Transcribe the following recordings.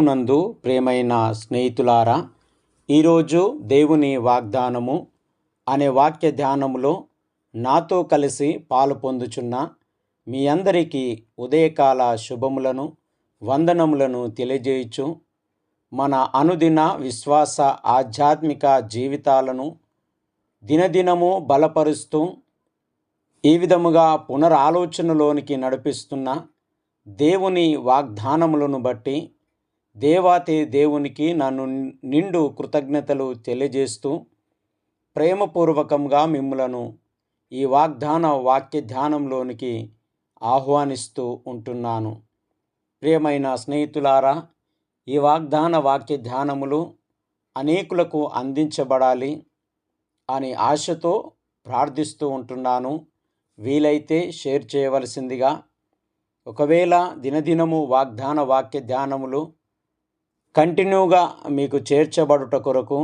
ప్రభువునందు ప్రేమైన స్నేహితులారా ఈరోజు దేవుని వాగ్దానము అనే వాక్య ధ్యానములో నాతో కలిసి పాలు పొందుచున్న మీ అందరికీ ఉదయకాల శుభములను వందనములను తెలియజేయచ్చు మన అనుదిన విశ్వాస ఆధ్యాత్మిక జీవితాలను దినదినము బలపరుస్తూ ఈ విధముగా పునరాలోచనలోనికి నడిపిస్తున్న దేవుని వాగ్దానములను బట్టి దేవాతి దేవునికి నన్ను నిండు కృతజ్ఞతలు తెలియజేస్తూ ప్రేమపూర్వకంగా మిమ్ములను ఈ వాగ్దాన వాక్య ధ్యానంలోనికి ఆహ్వానిస్తూ ఉంటున్నాను. ప్రియమైన స్నేహితులారా ఈ వాగ్దాన వాక్య ధ్యానములు అనేకులకు అందించబడాలి అని ఆశతో ప్రార్థిస్తూ ఉంటున్నాను. వీలైతే షేర్ చేయవలసిందిగా. ఒకవేళ దినదినము వాగ్దాన వాక్య ధ్యానములు కంటిన్యూగా మీకు చేర్చబడుట కొరకు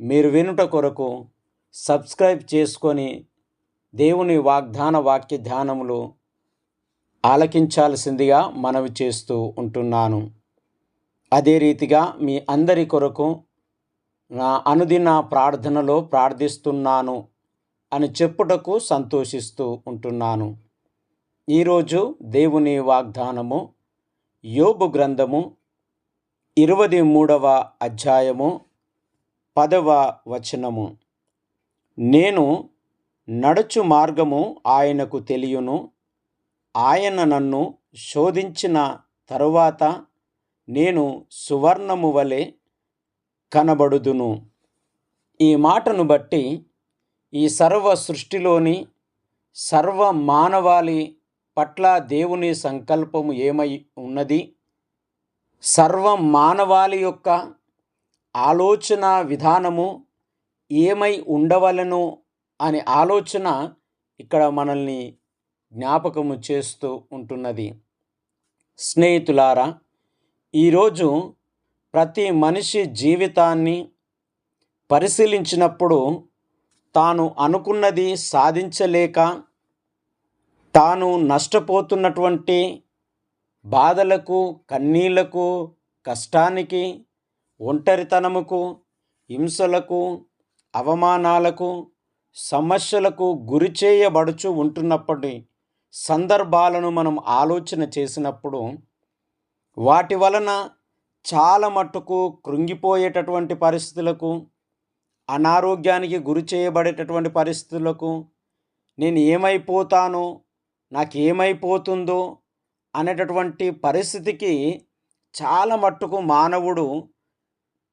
మీరు వినుట కొరకు సబ్స్క్రైబ్ చేసుకొని దేవుని వాగ్దాన వాక్య ధ్యానములు ఆలకించాల్సిందిగా మనవి చేస్తూ ఉంటున్నాను. అదే రీతిగా మీ అందరి కొరకు నా అనుదిన ప్రార్థనలో ప్రార్థిస్తున్నాను అని చెప్పుటకు సంతోషిస్తూ ఉంటున్నాను. ఈరోజు దేవుని వాగ్దానము యోబు గ్రంథము ఇరవై మూడవ అధ్యాయము పదవ వచనము. నేను నడుచు మార్గము ఆయనకు తెలియను. ఆయన నన్ను శోధించిన తరువాత నేను సువర్ణము వలె కనబడుదును. ఈ మాటను బట్టి ఈ సర్వ సృష్టిలోని సర్వ మానవాళి పట్ల దేవుని సంకల్పము ఏమై ఉన్నది? సర్వ మానవాళి యొక్క ఆలోచన విధానము ఏమై ఉండవలను అనే ఆలోచన ఇక్కడ మనల్ని జ్ఞాపకము చేస్తూ ఉంటున్నది. స్నేహితులారా ఈరోజు ప్రతి మనిషి జీవితాన్ని పరిశీలించినప్పుడు తాను అనుకున్నది సాధించలేక తాను నష్టపోతున్నటువంటి బాధలకు కన్నీళ్ళకు కష్టానికి ఒంటరితనముకు హింసలకు అవమానాలకు సమస్యలకు గురి చేయబడుచు ఉంటున్నప్పటి సందర్భాలను మనం ఆలోచన చేసినప్పుడు వాటి వలన చాలా మట్టుకు కృంగిపోయేటటువంటి పరిస్థితులకు అనారోగ్యానికి గురి చేయబడేటటువంటి పరిస్థితులకు నేను ఏమైపోతానో నాకు ఏమైపోతుందో అనేటటువంటి పరిస్థితికి చాలా మట్టుకు మానవుడు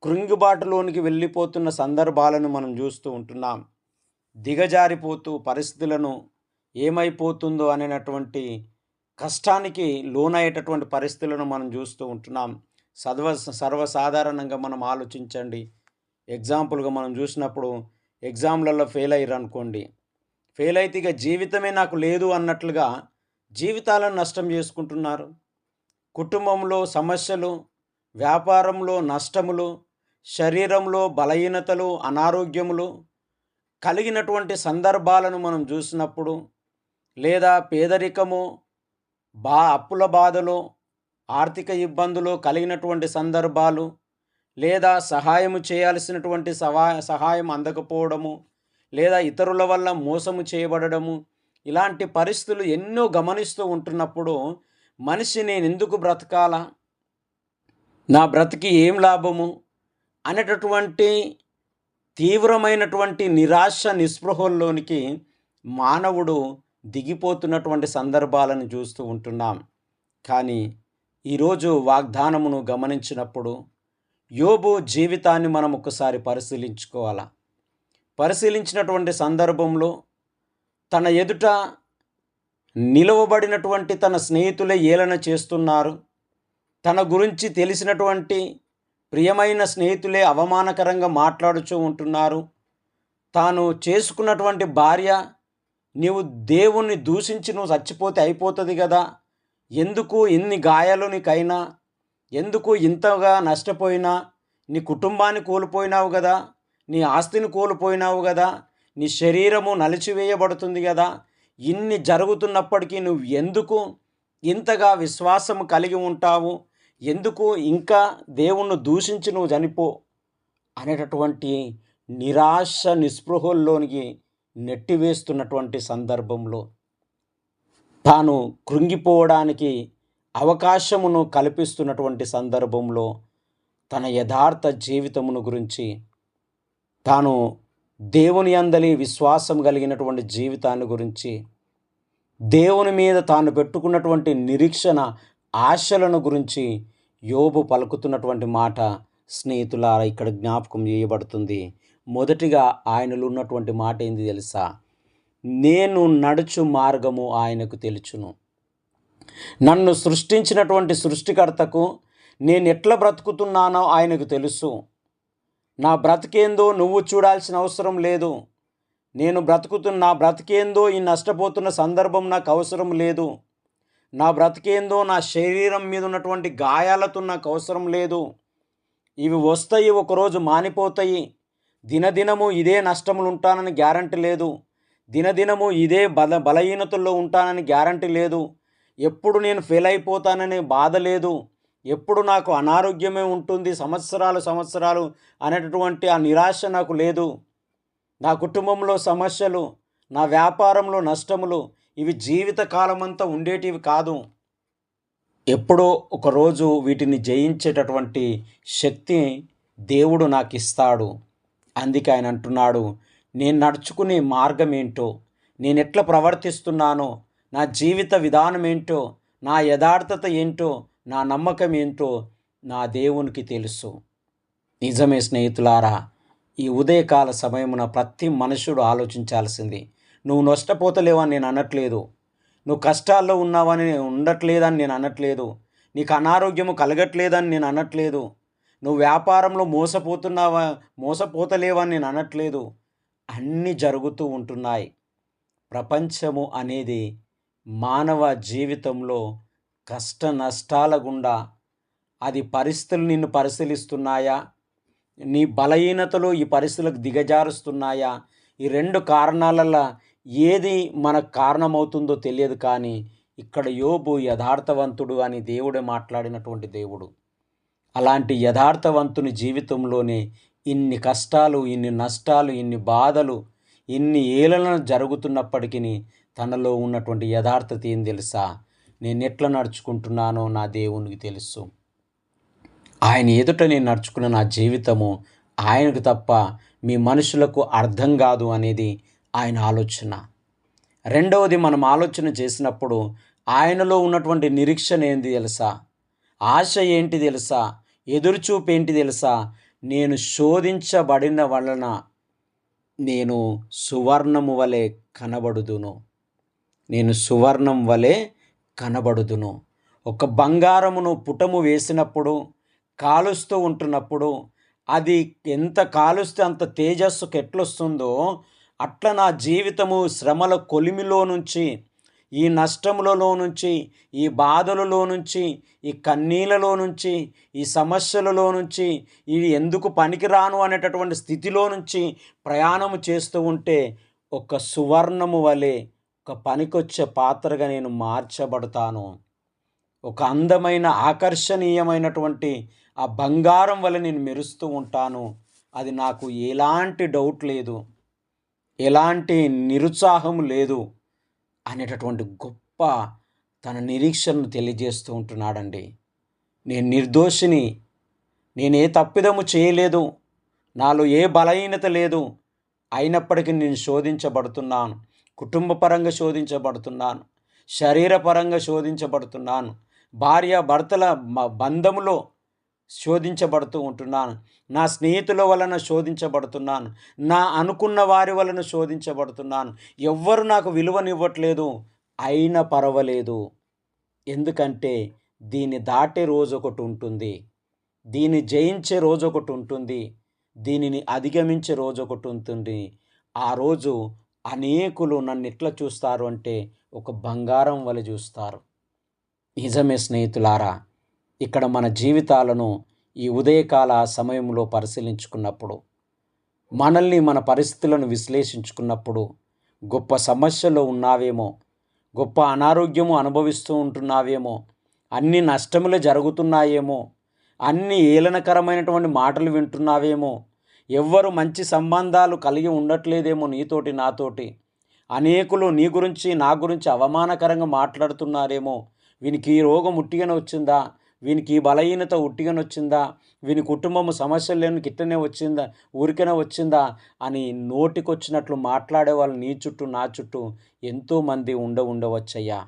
కృంగిబాటులోనికి వెళ్ళిపోతున్న సందర్భాలను మనం చూస్తూ ఉంటున్నాం. దిగజారిపోతూ పరిస్థితులను ఏమైపోతుందో అనేటటువంటి కష్టానికి లోనయ్యేటటువంటి పరిస్థితులను మనం చూస్తూ ఉంటున్నాం. సర్వ సర్వసాధారణంగా మనం ఆలోచించండి. ఎగ్జాంపుల్గా మనం చూసినప్పుడు ఎగ్జామ్లలో ఫెయిల్ అయ్యారు అనుకోండి ఫెయిల్ అయితే ఇక జీవితమే నాకు లేదు అన్నట్లుగా జీవితాలను నష్టం చేసుకుంటున్నారు. కుటుంబంలో సమస్యలు వ్యాపారంలో నష్టములు శరీరంలో బలహీనతలు అనారోగ్యములు కలిగినటువంటి సందర్భాలను మనం చూసినప్పుడు లేదా పేదరికము బా అప్పుల బాధలు ఆర్థిక ఇబ్బందులు కలిగినటువంటి సందర్భాలు లేదా సహాయము చేయాల్సినటువంటి సహా సహాయం అందకపోవడము లేదా ఇతరుల వల్ల మోసము చేయబడము ఇలాంటి పరిస్థితులు ఎన్నో గమనిస్తూ ఉంటున్నప్పుడు మనిషి నేను ఎందుకు బ్రతకాలా? నా బ్రతికి ఏం లాభము? అనేటటువంటి తీవ్రమైనటువంటి నిరాశ నిస్పృహల్లోనికి మానవుడు దిగిపోతున్నటువంటి సందర్భాలను చూస్తూ ఉంటున్నాం. కానీ ఈరోజు వాగ్దానమును గమనించినప్పుడు యోబు జీవితాన్ని మనం ఒకసారి పరిశీలించుకోవాలా? పరిశీలించినటువంటి సందర్భంలో తన ఎదుట నిలవబడినటువంటి తన స్నేహితులే ఏలన చేస్తున్నారు. తన గురించి తెలిసినటువంటి ప్రియమైన స్నేహితులే అవమానకరంగా మాట్లాడుతూ ఉంటున్నారు. తాను చేసుకున్నటువంటి భార్య నీవు దేవుణ్ణి దూషించి నువ్వు చచ్చిపోతే అయిపోతుంది కదా ఎందుకు ఎన్ని గాయాలు నీకైనా? ఎందుకు ఇంతగా నష్టపోయినా? నీ కుటుంబాన్ని కోల్పోయినావు కదా నీ ఆస్తిని కోల్పోయినావు కదా నీ శరీరము నలిచివేయబడుతుంది కదా. ఇన్ని జరుగుతున్నప్పటికీ నువ్వు ఎందుకు ఇంతగా విశ్వాసము కలిగి ఉంటావు? ఎందుకు ఇంకా దేవుణ్ణి దూషించి నువ్వు చనిపో? అనేటటువంటి నిరాశ నిస్పృహల్లోనికి నెట్టివేస్తున్నటువంటి సందర్భంలో తాను కృంగిపోవడానికి అవకాశమును కల్పిస్తున్నటువంటి సందర్భంలో తన యథార్థ జీవితమును గురించి తాను దేవుని అందలి విశ్వాసం కలిగినటువంటి జీవితాన్ని గురించి దేవుని మీద తాను పెట్టుకున్నటువంటి నిరీక్షణ ఆశలను గురించి యోబు పలుకుతున్నటువంటి మాట స్నేహితులారా ఇక్కడ జ్ఞాపకం చేయబడుతుంది. మొదటిగా ఆయనలో ఉన్నటువంటి మాట ఏంది తెలుసా? నేను నడుచు మార్గము ఆయనకు తెలుచును. నన్ను సృష్టించినటువంటి సృష్టికర్తకు నేను ఎట్లా బ్రతుకుతున్నానో ఆయనకు తెలుసు. నా బ్రతికేందో నువ్వు చూడాల్సిన అవసరం లేదు. నేను బ్రతుకుతున్న నా బ్రతికేందో ఈ నష్టపోతున్న సందర్భం నాకు అవసరం లేదు. నా బ్రతికేందో నా శరీరం మీద ఉన్నటువంటి గాయాలతో నాకు అవసరం లేదు. ఇవి వస్తాయి ఒకరోజు మానిపోతాయి. దినదినము ఇదే నష్టములు ఉంటానని గ్యారంటీ లేదు. దినదినము ఇదే బల బలహీనతల్లో ఉంటానని గ్యారంటీ లేదు. ఎప్పుడు నేను ఫెయిల్ అయిపోతాననే బాధ లేదు. ఎప్పుడు నాకు అనారోగ్యమే ఉంటుంది సంవత్సరాలు సంవత్సరాలు అనేటటువంటి ఆ నిరాశ నాకు లేదు. నా కుటుంబంలో సమస్యలు నా వ్యాపారంలో నష్టములు ఇవి జీవిత కాలమంతా ఉండేటివి కాదు. ఎప్పుడో ఒకరోజు వీటిని జయించేటటువంటి శక్తి దేవుడు నాకు ఇస్తాడు అందుకే ఆయన అంటున్నాడు నేను నడుచుకునే మార్గం ఏంటో నేను ఎట్లా ప్రవర్తిస్తున్నానో నా జీవిత విధానం ఏంటో నా యథార్థత ఏంటో నా నమ్మకం ఏంటో నా దేవునికి తెలుసు. నిజమే స్నేహితులారా ఈ ఉదయకాల సమయమున ప్రతి మనుషుడు ఆలోచించాల్సింది నువ్వు నష్టపోతలేవని నేను అనట్లేదు. నువ్వు కష్టాల్లో ఉన్నావని ఉండట్లేదని నేను అనట్లేదు. నీకు అనారోగ్యము కలగట్లేదని నేను అనట్లేదు. నువ్వు వ్యాపారంలో మోసపోతున్నావా మోసపోతలేవని నేను అనట్లేదు. అన్నీ జరుగుతూ ఉంటున్నాయి. ప్రపంచము అనేది మానవ జీవితంలో కష్ట నష్టాల గుండా అది పరిస్థితులు నిన్ను పరిశీలిస్తున్నాయా? నీ బలహీనతలు ఈ పరిస్థితులకు దిగజారుస్తున్నాయా? ఈ రెండు కారణాలలో ఏది మనకు కారణమవుతుందో తెలియదు కానీ ఇక్కడ యోబు యథార్థవంతుడు అని దేవుడే మాట్లాడినటువంటి దేవుడు. అలాంటి యథార్థవంతుని జీవితంలోనే ఇన్ని కష్టాలు ఇన్ని నష్టాలు ఇన్ని బాధలు ఇన్ని ఏళ్ళను జరుగుతున్నప్పటికీ తనలో ఉన్నటువంటి యథార్థత ఏం తెలుసా? నేను ఎట్లా నడుచుకుంటున్నానో నా దేవునికి తెలుసు. ఆయన ఎదుట నేను నడుచుకున్న నా జీవితము ఆయనకు తప్ప మీ మనుషులకు అర్థం కాదు అనేది ఆయన ఆలోచన. రెండవది మనం ఆలోచన చేసినప్పుడు ఆయనలో ఉన్నటువంటి నిరీక్షణ ఏంటి తెలుసా? ఆశ ఏంటి తెలుసా? ఎదురుచూపు ఏంటి తెలుసా? నేను శోధించబడిన వలన నేను సువర్ణము వలె కనబడుదును. నేను సువర్ణం వలె కనబడుదును. ఒక బంగారమును పుటము వేసినప్పుడు కాలుస్తూ ఉంటున్నప్పుడు అది ఎంత కాలుస్తే అంత తేజస్సుకు ఎట్లొస్తుందో అట్ల నా జీవితము శ్రమల కొలిమిలో నుంచి ఈ నష్టములలో నుంచి ఈ బాధలలో నుంచి ఈ కన్నీళ్ళలో నుంచి ఈ సమస్యలలో నుంచి ఇది ఎందుకు పనికిరాను అనేటటువంటి స్థితిలో నుంచి ప్రయాణము చేస్తూ ఉంటే ఒక సువర్ణము వలె ఒక పనికొచ్చే పాత్రగా నేను మార్చబడతాను. ఒక అందమైన ఆకర్షణీయమైనటువంటి ఆ బంగారం వల్ల నేను మెరుస్తూ ఉంటాను. అది నాకు ఎలాంటి డౌట్ లేదు. ఎలాంటి నిరుత్సాహం లేదు అనేటటువంటి గొప్ప తన నిరీక్షణను తెలియజేస్తూ ఉంటున్నాడండి. నేను నిర్దోషిని. నేనే తప్పిదము చేయలేదు. నాలో ఏ బలహీనత లేదు. అయినప్పటికీ నేను శోధించబడుతున్నాను. కుటుంబపరంగా శోధించబడుతున్నాను శరీరపరంగా శోధించబడుతున్నాను భార్య భర్తల బంధములో శోధించబడుతూ ఉంటున్నాను. నా స్నేహితుల వలన శోధించబడుతున్నాను. నా అనుకున్న వారి వలన శోధించబడుతున్నాను. ఎవ్వరు నాకు విలువనివ్వట్లేదు అయినా పర్వాలేదు. ఎందుకంటే దీన్ని దాటే రోజు ఒకటి ఉంటుంది. దీన్ని జయించే రోజు ఒకటి ఉంటుంది. దీనిని అధిగమించే రోజు ఒకటి ఉంటుంది. ఆ రోజు అనేకులు నన్ను ఎట్లా చూస్తారు అంటే ఒక బంగారం వలె చూస్తారు. నిజమే స్నేహితులారా ఇక్కడ మన జీవితాలను ఈ ఉదయకాల సమయంలో పరిశీలించుకున్నప్పుడు మనల్ని మన పరిస్థితులను విశ్లేషించుకున్నప్పుడు గొప్ప సమస్యలో ఉన్నావేమో గొప్ప అనారోగ్యము అనుభవిస్తూ ఉంటున్నావేమో అన్ని నష్టములు జరుగుతున్నాయేమో అన్ని ఏలనకరమైనటువంటి మాటలు వింటున్నావేమో ఎవ్వరు మంచి సంబంధాలు కలిగి ఉండట్లేదేమో నీతోటి నాతోటి. అనేకులు నీ గురించి నా గురించి అవమానకరంగా మాట్లాడుతున్నారేమో. వీనికి ఈ రోగం ఉట్టిగానే వచ్చిందా? వీనికి ఈ బలహీనత ఉట్టిగానే వచ్చిందా? వీని కుటుంబము సమస్యలు లేని గిట్టనే వచ్చిందా? ఊరికనే వచ్చిందా? అని నోటికొచ్చినట్లు మాట్లాడే వాళ్ళు నీ చుట్టూ నా చుట్టూ ఎంతోమంది ఉండ ఉండవచ్చయ్యా.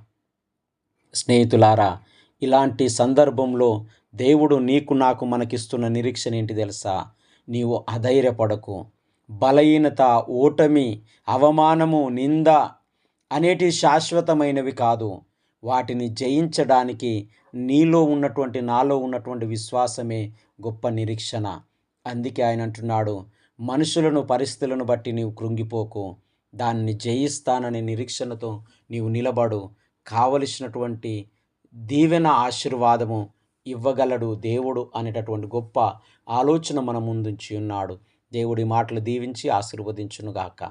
స్నేహితులారా ఇలాంటి సందర్భంలో దేవుడు నీకు నాకు మనకిస్తున్న నిరీక్షణ ఏంటి తెలుసా? నీవు అధైర్యపడకు. బలహీనత ఓటమి అవమానము నింద అనేటి శాశ్వతమైనవి కాదు. వాటిని జయించడానికి నీలో ఉన్నటువంటి నాలో ఉన్నటువంటి విశ్వాసమే గొప్ప నిరీక్షణ. అందుకే ఆయన అంటున్నాడు మనుషులను పరిస్థితులను బట్టి నీవు కృంగిపోకు. దాన్ని జయిస్తాననే నిరీక్షణతో నీవు నిలబడు. కావలసినటువంటి దీవెన ఆశీర్వాదము ఇవ్వగలడు దేవుడు అనేటటువంటి గొప్ప ఆలోచన మన ముందుంచి ఉన్నాడు. దేవుడి మాటలు దీవించి ఆశీర్వదించునుగాక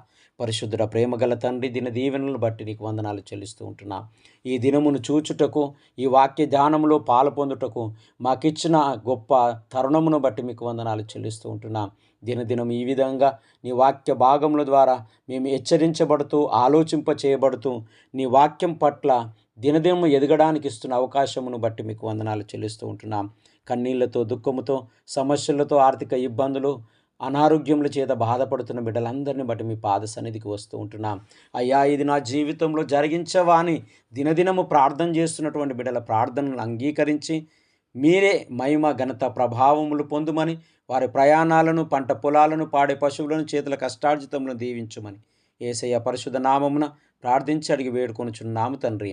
పరిశుద్ధుడ ప్రేమగల తండ్రి దిన దీవెనలను బట్టి నీకు వందనాలు చెల్లిస్తూ ఉంటున్నా. ఈ దినమును చూచుటకు ఈ వాక్య ధ్యానంలో పాలు పొందుటకు మాకిచ్చిన గొప్ప తరుణమును బట్టి మీకు వందనాలు చెల్లిస్తూ ఉంటున్నా. దినదినం ఈ విధంగా నీ వాక్య భాగముల ద్వారా మేము హెచ్చరించబడుతూ ఆలోచింప చేయబడుతూ నీ వాక్యం పట్ల దినదినము ఎదగడానికి ఇస్తున్న అవకాశమును బట్టి మీకు వందనాలు చెల్లిస్తూ ఉంటున్నాం. కన్నీళ్ళతో దుఃఖముతో సమస్యలతో ఆర్థిక ఇబ్బందులు అనారోగ్యముల చేత బాధపడుతున్న బిడ్డలందరినీ బట్టి మీ పాద సన్నిధికి వస్తూ ఉంటున్నాం. అయ్యా ఇది నా జీవితంలో జరిగించవా అని దినదినము ప్రార్థన చేస్తున్నటువంటి బిడ్డల ప్రార్థనలు అంగీకరించి మీరే మహిమ ఘనత ప్రభావములు పొందుమని వారి ప్రయాణాలను పంట పొలాలను పాడే పశువులను చేతుల కష్టార్జితములను దీవించుమని ఏసయ్య పరిశుద్ధ నామమున ప్రార్థించి అడిగి వేడుకొనుచున్నాము తండ్రి.